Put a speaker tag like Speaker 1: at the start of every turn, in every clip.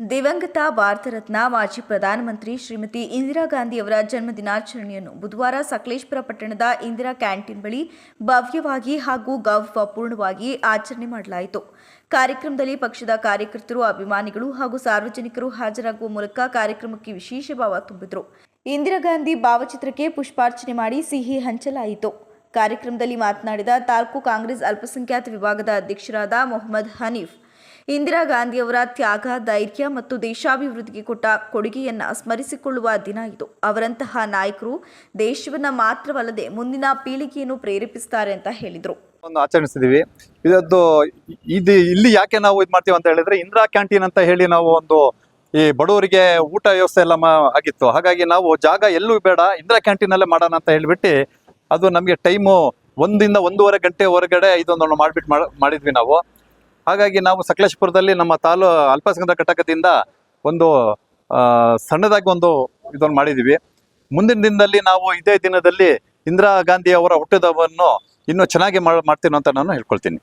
Speaker 1: ದಿವಂಗತ ಭಾರತ ರತ್ನ ಮಾಜಿ ಪ್ರಧಾನಮಂತ್ರಿ ಶ್ರೀಮತಿ ಇಂದಿರಾ ಗಾಂಧಿಯವರ ಜನ್ಮ ದಿನಾಚರಣೆಯನ್ನು ಬುಧವಾರ ಸಕಲೇಶ್ಪುರ ಪಟ್ಟಣದ ಇಂದಿರಾ ಕ್ಯಾಂಟೀನ್ ಬಳಿ ಭವ್ಯವಾಗಿ ಹಾಗೂ ಗೌರವಪೂರ್ಣವಾಗಿ ಆಚರಣೆ ಮಾಡಲಾಯಿತು. ಕಾರ್ಯಕ್ರಮದಲ್ಲಿ ಪಕ್ಷದ ಕಾರ್ಯಕರ್ತರು, ಅಭಿಮಾನಿಗಳು ಹಾಗೂ ಸಾರ್ವಜನಿಕರು ಹಾಜರಾಗುವ ಮೂಲಕ ಕಾರ್ಯಕ್ರಮಕ್ಕೆ ವಿಶೇಷ ಭಾವ ತುಂಬಿದರು. ಇಂದಿರಾ ಗಾಂಧಿ ಭಾವಚಿತ್ರಕ್ಕೆ ಪುಷ್ಪಾರ್ಚನೆ ಮಾಡಿ ಸಿಹಿ ಹಂಚಲಾಯಿತು. ಕಾರ್ಯಕ್ರಮದಲ್ಲಿ ಮಾತನಾಡಿದ ತಾಲೂಕು ಕಾಂಗ್ರೆಸ್ ಅಲ್ಪಸಂಖ್ಯಾತ ವಿಭಾಗದ ಅಧ್ಯಕ್ಷರಾದ ಮೊಹಮ್ಮದ್ ಹನೀಫ್ ಇಂದಿರಾ ಗಾಂಧಿಯವರ ತ್ಯಾಗ ಧೈರ್ಯ ಮತ್ತು ದೇಶಾಭಿವೃದ್ಧಿಗೆ ಕೊಟ್ಟ ಕೊಡುಗೆಯನ್ನ ಸ್ಮರಿಸಿಕೊಳ್ಳುವ ದಿನ ಇದು. ಅವರಂತಹ ನಾಯಕರು ದೇಶವನ್ನ ಮಾತ್ರವಲ್ಲದೆ ಮುಂದಿನ ಪೀಳಿಗೆಯನ್ನು ಪ್ರೇರೇಪಿಸುತ್ತಾರೆ ಅಂತ ಹೇಳಿದರು.
Speaker 2: ಒಂದು ಆಚರಿಸಿದೀವಿ. ಇದದ್ದು ಇದು ಇಲ್ಲಿ ಯಾಕೆ ನಾವು ಇದು ಮಾಡ್ತೀವಿ ಅಂತ ಹೇಳಿದ್ರೆ ಇಂದಿರಾ ಕ್ಯಾಂಟೀನ್ ಅಂತ ಹೇಳಿ ನಾವು ಒಂದು ಈ ಬಡವರಿಗೆ ಊಟ ವ್ಯವಸ್ಥೆ ಎಲ್ಲ ಆಗಿತ್ತು. ಹಾಗಾಗಿ ನಾವು ಜಾಗ ಎಲ್ಲೂ ಬೇಡ, ಇಂದಿರಾ ಕ್ಯಾಂಟೀನ್ ಅಲ್ಲೇ ಮಾಡೋಣ ಅಂತ ಹೇಳಿಬಿಟ್ಟು ಅದು ನಮಗೆ ಟೈಮು ಒಂದಿಂದ ಒಂದೂವರೆ ಗಂಟೆ ಹೊರಗಡೆ ಇದೊಂದು ಮಾಡ್ಬಿಟ್ಟು ಮಾಡ್- ಮಾಡಿದ್ವಿ ನಾವು. ಹಾಗಾಗಿ ನಾವು ಸಕಲೇಶ್ಪುರದಲ್ಲಿ ನಮ್ಮ ತಾಲೂ ಅಲ್ಪಸಂಖ್ಯಾತ ಘಟಕದಿಂದ ಒಂದು ಸಣ್ಣದಾಗಿ ಒಂದು ಇದನ್ನು ಮಾಡಿದೀವಿ ಮುಂದಿನ ದಿನದಲ್ಲಿ ನಾವು ಇದೇ ದಿನದಲ್ಲಿ ಇಂದಿರಾ ಗಾಂಧಿ ಅವರ ಹುಟ್ಟಿದವನ್ನು ಇನ್ನೂ ಚೆನ್ನಾಗಿ ಮಾಡ್- ಮಾಡ್ತೀನಿ ಅಂತ ನಾನು ಹೇಳ್ಕೊಳ್ತೀನಿ.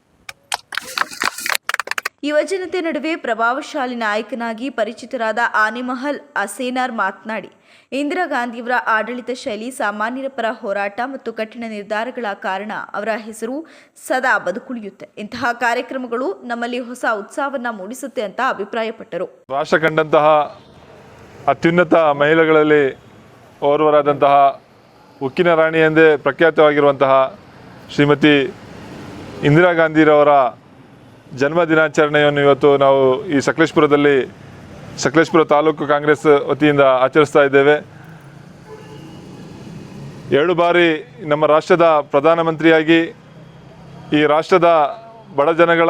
Speaker 1: ಯುವಜನತೆ ನಡುವೆ ಪ್ರಭಾವಶಾಲಿ ನಾಯಕನಾಗಿ ಪರಿಚಿತರಾದ ಆನೆಮಹಲ್ ಅಸೇನಾರ್ ಮಾತನಾಡಿ, ಇಂದಿರಾ ಗಾಂಧಿಯವರ ಆಡಳಿತ ಶೈಲಿ ಸಾಮಾನ್ಯರ ಪರ ಹೋರಾಟ ಮತ್ತು ಕಠಿಣ ನಿರ್ಧಾರಗಳ ಕಾರಣ ಅವರ ಹೆಸರು ಸದಾ ಬದುಕುಳಿಯುತ್ತೆ. ಇಂತಹ ಕಾರ್ಯಕ್ರಮಗಳು ನಮ್ಮಲ್ಲಿ ಹೊಸ ಉತ್ಸಾಹವನ್ನ ಮೂಡಿಸುತ್ತೆ ಅಂತ ಅಭಿಪ್ರಾಯಪಟ್ಟರು.
Speaker 3: ರಾಷ್ಟ್ರ ಕಂಡಂತಹ ಅತ್ಯುನ್ನತ ಮಹಿಳೆಗಳಲ್ಲಿ ಓರ್ವರಾದಂತಹ ಉಕ್ಕಿನ ರಾಣಿ ಎಂದೇ ಪ್ರಖ್ಯಾತವಾಗಿರುವಂತಹ ಶ್ರೀಮತಿ ಇಂದಿರಾ ಗಾಂಧಿರವರ ಜನ್ಮ ದಿನಾಚರಣೆಯನ್ನು ಇವತ್ತು ನಾವು ಈ ಸಕಲೇಶ್ಪುರದಲ್ಲಿ, ಸಕಲೇಶ್ಪುರ ತಾಲೂಕು ಕಾಂಗ್ರೆಸ್ ವತಿಯಿಂದ ಆಚರಿಸ್ತಾ ಇದ್ದೇವೆ. ಎರಡು ಬಾರಿ ನಮ್ಮ ರಾಷ್ಟ್ರದ ಪ್ರಧಾನಮಂತ್ರಿಯಾಗಿ ಈ ರಾಷ್ಟ್ರದ ಬಡ ಜನಗಳ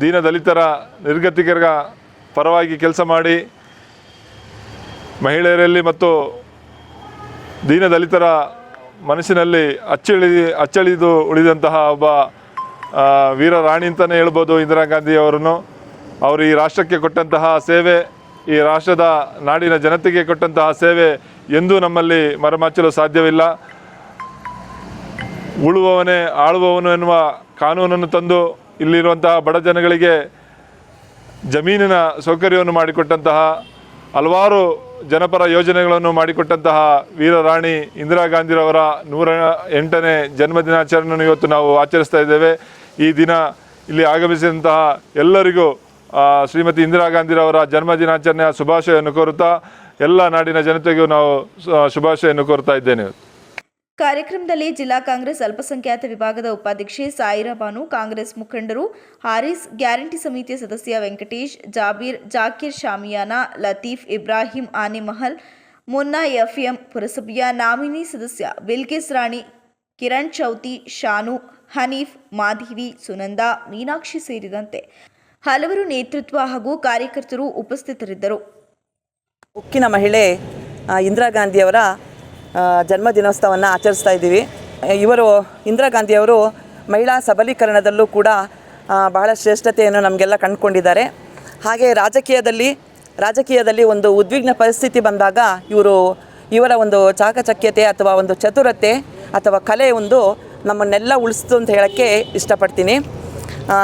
Speaker 3: ದೀನ ದಲಿತರ ನಿರ್ಗತಿಕರ ಪರವಾಗಿ ಕೆಲಸ ಮಾಡಿ, ಮಹಿಳೆಯರಲ್ಲಿ ಮತ್ತು ದೀನ ದಲಿತರ ಮನಸ್ಸಿನಲ್ಲಿ ಅಚ್ಚಳಿ, ಅಚ್ಚಳಿದು ಉಳಿದಂತಹ ಒಬ್ಬ ವೀರ ರಾಣಿ ಅಂತಲೇ ಹೇಳ್ಬೋದು ಇಂದಿರಾ ಗಾಂಧಿ ಅವರನ್ನು. ಅವರು ಈ ರಾಷ್ಟ್ರಕ್ಕೆ ಕೊಟ್ಟಂತಹ ಸೇವೆ, ಈ ರಾಷ್ಟ್ರದ ನಾಡಿನ ಜನತೆಗೆ ಕೊಟ್ಟಂತಹ ಸೇವೆ ಎಂದೂ ನಮ್ಮಲ್ಲಿ ಮರಮಾಚಲು ಸಾಧ್ಯವಿಲ್ಲ. ಉಳುವವನೇ ಆಳುವವನು ಎನ್ನುವ ಕಾನೂನನ್ನು ತಂದು ಇಲ್ಲಿರುವಂತಹ ಬಡ ಜನಗಳಿಗೆ ಜಮೀನಿನ ಸೌಕರ್ಯವನ್ನು ಮಾಡಿಕೊಟ್ಟಂತಹ, ಹಲವಾರು ಜನಪರ ಯೋಜನೆಗಳನ್ನು ಮಾಡಿಕೊಟ್ಟಂತಹ ವೀರರಾಣಿ ಇಂದಿರಾ ಗಾಂಧಿರವರ ನೂರ ಎಂಟನೇ ಜನ್ಮದಿನಾಚರಣೆಯನ್ನು ಇವತ್ತು ನಾವು ಆಚರಿಸ್ತಾ ಇದ್ದೇವೆ. ಈ ದಿನ ಇಲ್ಲಿ ಆಗಮಿಸಿದಂತಹ ಎಲ್ಲರಿಗೂ ಶ್ರೀಮತಿ ಇಂದಿರಾ ಗಾಂಧಿರವರ ಜನ್ಮ ದಿನಾಚರಣೆಯ ಶುಭಾಶಯವನ್ನು ಕೋರುತ್ತಾ ಎಲ್ಲ ನಾಡಿನ ಜನತೆಗೂ ನಾವು ಶುಭಾಶಯವನ್ನು ಕೋರ್ತಾ ಇದ್ದೇನೆ.
Speaker 1: ಕಾರ್ಯಕ್ರಮದಲ್ಲಿ ಜಿಲ್ಲಾ ಕಾಂಗ್ರೆಸ್ ಅಲ್ಪಸಂಖ್ಯಾತ ವಿಭಾಗದ ಉಪಾಧ್ಯಕ್ಷೆ ಸಾಯಿರಾ ಬಾನು ಕಾಂಗ್ರೆಸ್ ಮುಖಂಡರು ಹಾರಿಸ್ ಗ್ಯಾರಂಟಿ ಸಮಿತಿಯ ಸದಸ್ಯ ವೆಂಕಟೇಶ್, ಜಾಬೀರ್, ಜಾಕಿರ್ ಶಾಮಿಯಾನ, ಲತೀಫ್ ಇಬ್ರಾಹಿಂ ಆನೆಮಹಲ್ ಮುನ್ನಾ ಎಫ್ಎಂ ಪುರಸಭೆಯ ನಾಮಿನಿ ಸದಸ್ಯ ಬಿಲ್ಕಿಸ್ ರಾಣಿ, ಕಿರಣ್ ಚೌತಿ, ಶಾನು ಹನೀಫ್ ಮಾಧವಿ ಸುನಂದ ಮೀನಾಕ್ಷಿ ಸೇರಿದಂತೆ ಹಲವರು ನೇತೃತ್ವ ಹಾಗೂ ಕಾರ್ಯಕರ್ತರು ಉಪಸ್ಥಿತರಿದ್ದರು.
Speaker 4: ಉಕ್ಕಿನ ಮಹಿಳೆ ಇಂದಿರಾ ಗಾಂಧಿಯವರ ಆ, ಜನ್ಮ ದಿನೋತ್ಸವವನ್ನು ಆಚರಿಸ್ತಾ ಇದ್ದೀವಿ. ಇವರು ಇಂದಿರಾ ಗಾಂಧಿಯವರು ಮಹಿಳಾ ಸಬಲೀಕರಣದಲ್ಲೂ ಕೂಡ ಬಹಳ ಶ್ರೇಷ್ಠತೆಯನ್ನು ನಮಗೆಲ್ಲ ಕಂಡುಕೊಂಡಿದ್ದಾರೆ. ಹಾಗೆ ರಾಜಕೀಯದಲ್ಲಿ ರಾಜಕೀಯದಲ್ಲಿ ಒಂದು ಉದ್ವಿಗ್ನ ಪರಿಸ್ಥಿತಿ ಬಂದಾಗ ಇವರು ಇವರ ಒಂದು ಚಾಕಚಕ್ಯತೆ ಅಥವಾ ಒಂದು ಚತುರತೆ ಅಥವಾ ಕಲೆ ಒಂದು ನಮ್ಮನ್ನೆಲ್ಲ ಉಳಿಸ್ತು ಅಂತ ಹೇಳೋಕ್ಕೆ ಇಷ್ಟಪಡ್ತೀನಿ. ಆ,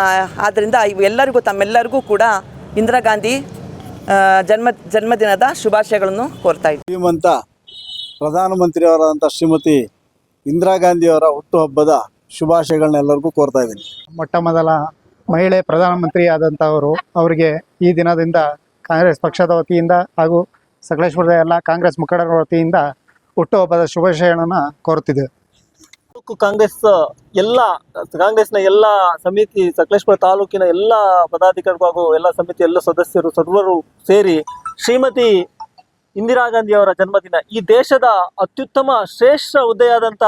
Speaker 4: ಆದ್ದರಿಂದ ಇವೆಲ್ಲರಿಗೂ ತಮ್ಮೆಲ್ಲರಿಗೂ ಕೂಡ ಇಂದಿರಾ ಗಾಂಧಿ ಜನ್ಮ ಜನ್ಮದಿನದ ಶುಭಾಶಯಗಳನ್ನು ಕೋರ್ತಾ ಇದ್ದೀನಿ.
Speaker 5: ಶ್ರೀಮಂತ ಪ್ರಧಾನಮಂತ್ರಿಯವರಾದಂಥ ಶ್ರೀಮತಿ ಇಂದಿರಾ ಗಾಂಧಿಯವರ ಹುಟ್ಟುಹಬ್ಬದ ಶುಭಾಶಯಗಳನ್ನ ಎಲ್ಲರಿಗೂ ಕೋರ್ತಾ ಇದ್ದೀನಿ.
Speaker 6: ಮೊಟ್ಟ ಮೊದಲ ಮಹಿಳೆ ಪ್ರಧಾನಮಂತ್ರಿ ಆದಂಥವರು ಅವರಿಗೆ ಈ ದಿನದಿಂದ ಕಾಂಗ್ರೆಸ್ ಪಕ್ಷದ ವತಿಯಿಂದ ಹಾಗೂ ಸಕಲೇಶ್ವರದ ಎಲ್ಲ ಕಾಂಗ್ರೆಸ್ ಮುಖಂಡರ ವತಿಯಿಂದ ಹುಟ್ಟುಹಬ್ಬದ ಶುಭಾಶಯಗಳನ್ನು ಕೋರುತ್ತಿದ್ದೇವೆ.
Speaker 7: ತಾಲೂಕು ಕಾಂಗ್ರೆಸ್, ಎಲ್ಲ ಕಾಂಗ್ರೆಸ್ನ ಎಲ್ಲ ಸಮಿತಿ, ಸಕಲೇಶ್ಪುರ ತಾಲೂಕಿನ ಎಲ್ಲ ಪದಾಧಿಕಾರಿಗಳು ಹಾಗೂ ಎಲ್ಲ ಸಮಿತಿ ಎಲ್ಲ ಸದಸ್ಯರು, ಸರ್ವರು ಸೇರಿ ಶ್ರೀಮತಿ ಇಂದಿರಾ ಗಾಂಧಿ ಅವರ ಜನ್ಮದಿನ. ಈ ದೇಶದ ಅತ್ಯುತ್ತಮ, ಶ್ರೇಷ್ಠ ಹುದ್ದೆಯಾದಂಥ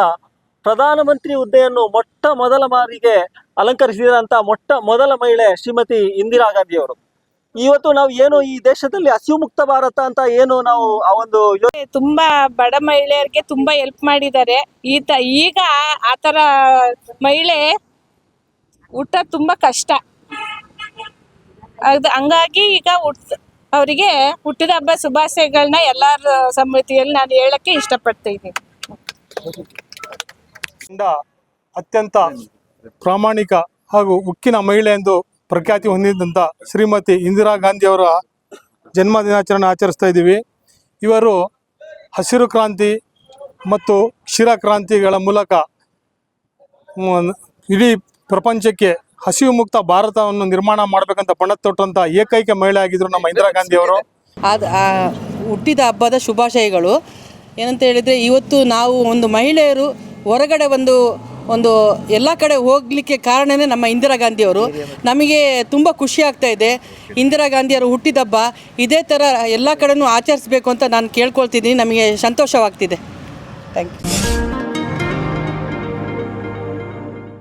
Speaker 7: ಪ್ರಧಾನಮಂತ್ರಿ ಹುದ್ದೆಯನ್ನು ಮೊಟ್ಟ ಮೊದಲ ಬಾರಿಗೆ ಅಲಂಕರಿಸಿದಂಥ ಮೊಟ್ಟ ಮೊದಲ ಮಹಿಳೆ ಶ್ರೀಮತಿ ಇಂದಿರಾ ಗಾಂಧಿ ಅವರು. ಇವತ್ತು ನಾವು ಏನು ಈ ದೇಶದಲ್ಲಿ ಹಸಿವು ಮುಕ್ತ ಭಾರತ ಅಂತ ಏನು ನಾವು ಆ ಒಂದು
Speaker 8: ತುಂಬಾ ಬಡ ಮಹಿಳೆಯರಿಗೆ ತುಂಬಾ ಹೆಲ್ಪ್ ಮಾಡಿದ್ದಾರೆ. ಈತ ಈಗ ಆ- ಆ ಮಹಿಳೆ ಊಟ ತುಂಬಾ ಕಷ್ಟ. ಅದು ಹಂಗಾಗಿ ಈಗ ಹುಟ್ ಅವರಿಗೆ ಹುಟ್ಟಿದ ಹಬ್ಬ ಶುಭಾಶಯಗಳನ್ನ ಎಲ್ಲರ ಸಮಿತಿಯಲ್ಲಿ ನಾನು ಹೇಳಕ್ಕೆ ಇಷ್ಟಪಡ್ತಾ
Speaker 9: ಇದ್ದೀನಿ. ಅತ್ಯಂತ ಪ್ರಾಮಾಣಿಕ ಹಾಗೂ ಉಕ್ಕಿನ ಮಹಿಳೆ ಎಂದು ಪ್ರಖ್ಯಾತಿ ಹೊಂದಿದಂಥ ಶ್ರೀಮತಿ ಇಂದಿರಾ ಗಾಂಧಿಯವರ ಜನ್ಮ ದಿನಾಚರಣೆ ಆಚರಿಸ್ತಾ ಇದ್ದೀವಿ. ಇವರು ಹಸಿರು ಕ್ರಾಂತಿ ಮತ್ತು ಕ್ಷೀರ ಕ್ರಾಂತಿಗಳ ಮೂಲಕ ಇಡೀ ಪ್ರಪಂಚಕ್ಕೆ ಹಸಿವು ಮುಕ್ತ ಭಾರತವನ್ನು ನಿರ್ಮಾಣ ಮಾಡಬೇಕಂತ ಬಣ್ಣ ತೊಟ್ಟಂಥ ಏಕೈಕ ಮಹಿಳೆ ಆಗಿದ್ರು ನಮ್ಮ ಇಂದಿರಾ ಗಾಂಧಿ ಅವರು
Speaker 10: ಅದು ಹುಟ್ಟಿದ ಹಬ್ಬದ ಶುಭಾಶಯಗಳು. ಏನಂತ ಹೇಳಿದರೆ, ಇವತ್ತು ನಾವು ಒಂದು ಮಹಿಳೆಯರು ಹೊರಗಡೆ ಒಂದು ಒಂದು ಎಲ್ಲ ಕಡೆ ಹೋಗಲಿಕ್ಕೆ ಕಾರಣನೇ ನಮ್ಮ ಇಂದಿರಾ ಗಾಂಧಿಯವರು. ನಮಗೆ ತುಂಬ ಖುಷಿ ಆಗ್ತಾ ಇದೆ. ಇಂದಿರಾ ಗಾಂಧಿಯವರು ಹುಟ್ಟಿದ ಹಬ್ಬ ಇದೇ ಥರ ಎಲ್ಲ ಕಡೆನೂ ಆಚರಿಸ್ಬೇಕು ಅಂತ ನಾನು ಕೇಳ್ಕೊಳ್ತಿದ್ದೀನಿ. ನಮಗೆ ಸಂತೋಷವಾಗ್ತಿದೆ. Thank you